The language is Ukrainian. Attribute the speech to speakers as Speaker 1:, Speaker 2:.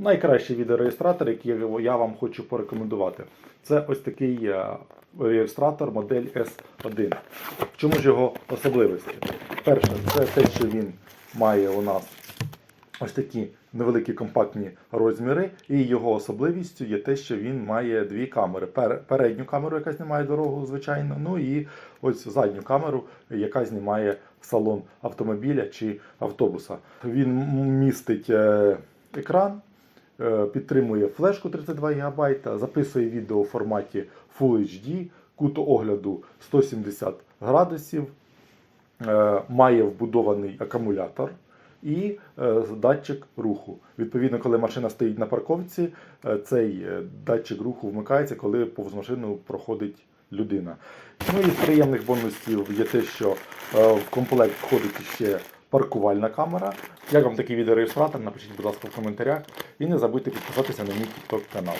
Speaker 1: найкращий відеореєстратор, який я вам хочу порекомендувати. Це ось такий е, реєстратор модель S1. В чому ж його особливості? Перше, це те, що він має у нас ось такі невеликі компактні розміри, і його особливістю є те, що він має дві камери: передню камеру, яка знімає дорогу, звичайно, ну і ось задню камеру, яка знімає салон автомобіля чи автобуса. Він містить е, екран, підтримує флешку 32 ГБ, записує відео у форматі Full HD, кут огляду 170 градусів, е, має вбудований акумулятор і е, датчик руху. Відповідно, коли машина стоїть на парковці, е, цей е, датчик руху вмикається, коли повз машину проходить людина. Ну і з приємних бонусів є те, що е, в комплект входить ще паркувальна камера. Як вам такий відеореєстратор? Напишіть, будь ласка, в коментарях. І не забудьте підписатися на мій TikTok канал.